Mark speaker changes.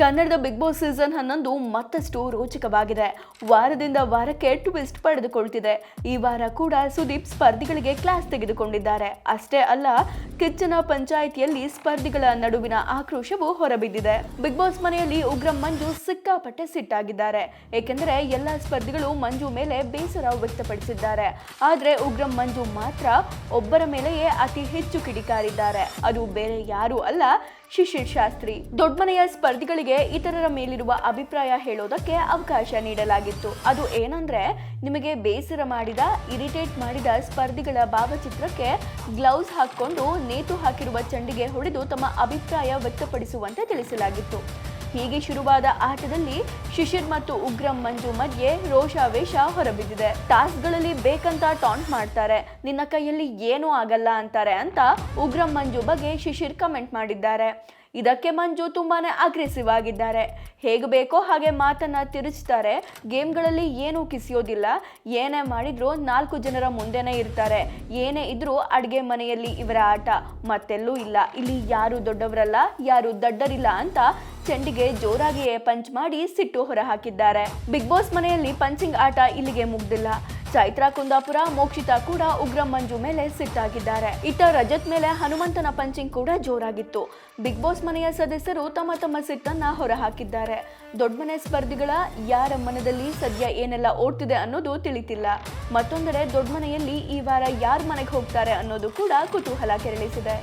Speaker 1: ಕನ್ನಡದ big boss season ಹನ್ನೊಂದು ಮತ್ತಷ್ಟು ರೋಚಕವಾಗಿದೆ. ವಾರದಿಂದ ವಾರಕ್ಕೆ ಟ್ವಿಸ್ಟ್ ಪಡೆದುಕೊಳ್ತಿದೆ. ಈ ವಾರ ಕೂಡ ಸುದೀಪ್ ಸ್ಪರ್ಧಿಗಳಿಗೆ ಕ್ಲಾಸ್ ತೆಗೆದುಕೊಂಡಿದ್ದಾರೆ. ಅಷ್ಟೇ ಅಲ್ಲ, ಕಿಚ್ಚನ ಪಂಚಾಯಿತಿಯಲ್ಲಿ ಸ್ಪರ್ಧಿಗಳ ನಡುವಿನ ಆಕ್ರೋಶವು ಹೊರಬಿದ್ದಿದೆ. ಬಿಗ್ ಬಾಸ್ ಮನೆಯಲ್ಲಿ ಉಗ್ರಂ ಮಂಜು ಸಿಕ್ಕಾಪಟ್ಟೆ ಸಿಟ್ಟಾಗಿದ್ದಾರೆ. ಏಕೆಂದರೆ ಎಲ್ಲ ಸ್ಪರ್ಧಿಗಳು ಮಂಜು ಮೇಲೆ ಬೇಸರ ವ್ಯಕ್ತಪಡಿಸಿದ್ದಾರೆ. ಆದರೆ ಉಗ್ರಂ ಮಂಜು ಮಾತ್ರ ಒಬ್ಬರ ಮೇಲೆಯೇ ಅತಿ ಹೆಚ್ಚು ಕಿಡಿಕಾರಿದ್ದಾರೆ. ಅದು ಬೇರೆ ಯಾರೂ ಅಲ್ಲ, ಶಿಶಿರ್ ಶಾಸ್ತ್ರಿ. ದೊಡ್ಡ ಮನೆಯ ಸ್ಪರ್ಧಿಗಳಿಗೆ ಇತರರ ಮೇಲಿರುವ ಅಭಿಪ್ರಾಯ ಹೇಳೋದಕ್ಕೆ ಅವಕಾಶ ನೀಡಲಾಗಿತ್ತು. ಅದು ಏನಂದ್ರೆ, ನಿಮಗೆ ಬೇಸರ ಮಾಡಿದ, ಇರಿಟೇಟ್ ಮಾಡಿದ ಸ್ಪರ್ಧಿಗಳ ಭಾವಚಿತ್ರಕ್ಕೆ ಗ್ಲೌಸ್ ಹಾಕೊಂಡು ನೇತು ಹಾಕಿರುವ ಚಂಡಿಗೆ ಹೊಡೆದು ತಮ್ಮ ಅಭಿಪ್ರಾಯ ವ್ಯಕ್ತಪಡಿಸುವಂತೆ ತಿಳಿಸಲಾಗಿತ್ತು. ಹೀಗೆ ಶುರುವಾದ ಆಟದಲ್ಲಿ ಶಿಶಿರ್ ಮತ್ತು ಉಗ್ರಂ ಮಂಜು ಮಧ್ಯೆ ರೋಷಾವೇಶ ಹೊರಬಿದ್ದಿದೆ. ಟಾಸ್ಕ್ಗಳಲ್ಲಿ ಬೇಕಂತ ಟಾಂಟ್ ಮಾಡ್ತಾರೆ. ನಿನ್ನ ಕೈಯಲ್ಲಿ ಏನೂ ಆಗಲ್ಲ ಅಂತಾರೆ ಅಂತ ಉಗ್ರಂ ಮಂಜು ಬಗ್ಗೆ ಶಿಶಿರ್ ಕಮೆಂಟ್ ಮಾಡಿದ್ದಾರೆ. ಇದಕ್ಕೆ ಮಂಜು ತುಂಬಾನೇ ಅಗ್ರೆಸಿವ್ ಆಗಿದ್ದಾರೆ. ಹೇಗೆ ಬೇಕೋ ಹಾಗೆ ಮಾತನ್ನ ತಿರುಚ್ತಾರೆ. ಗೇಮ್ಗಳಲ್ಲಿ ಏನೂ ಕಿಸಿಯೋದಿಲ್ಲ. ಏನೇ ಮಾಡಿದ್ರು ನಾಲ್ಕು ಜನರ ಮುಂದೆನೇ ಇರ್ತಾರೆ. ಏನೇ ಇದ್ರೂ ಅಡುಗೆ ಮನೆಯಲ್ಲಿ ಇವರ ಆಟ. ಮತ್ತೆಲ್ಲೂ ಇಲ್ಲ. ಇಲ್ಲಿ ಯಾರು ದೊಡ್ಡವರಲ್ಲ, ಯಾರು ದಡ್ಡರಿಲ್ಲ ಅಂತ ಚೆಂಡಿಗೆ ಜೋರಾಗಿಯೇ ಪಂಚ್ ಮಾಡಿ ಸಿಟ್ಟು ಹೊರಹಾಕಿದ್ದಾರೆ. ಬಿಗ್ ಬಾಸ್ ಮನೆಯಲ್ಲಿ ಪಂಚಿಂಗ್ ಆಟ ಇಲ್ಲಿಗೆ ಮುಗ್ದಿಲ್ಲ. ಚೈತ್ರಾ ಕುಂದಾಪುರ, ಮೋಕ್ಷಿತಾ ಕೂಡ ಉಗ್ರ ಮಂಜು ಮೇಲೆ ಸಿಟ್ಟಾಗಿದ್ದಾರೆ. ಇತ್ತ ರಜತ್ ಮೇಲೆ ಹನುಮಂತನ ಪಂಚಿಂಗ್ ಕೂಡ ಜೋರಾಗಿತ್ತು. ಬಿಗ್ ಬಾಸ್ ಮನೆಯ ಸದಸ್ಯರು ತಮ್ಮ ತಮ್ಮ ಸಿಟ್ಟನ್ನ ಹೊರಹಾಕಿದ್ದಾರೆ. ದೊಡ್ಡಮನೆ ಸ್ಪರ್ಧಿಗಳ ಯಾರ ಮನದಲ್ಲಿ ಸದ್ಯ ಏನೆಲ್ಲ ಓಡ್ತಿದೆ ಅನ್ನೋದು ತಿಳಿತಿಲ್ಲ. ಮತ್ತೊಂದೆಡೆ ದೊಡ್ಡಮನೆಯಲ್ಲಿ ಈ ವಾರ ಯಾರ ಮನೆಗೆ ಹೋಗ್ತಾರೆ ಅನ್ನೋದು ಕೂಡ ಕುತೂಹಲ ಕೆರಳಿಸಿದೆ.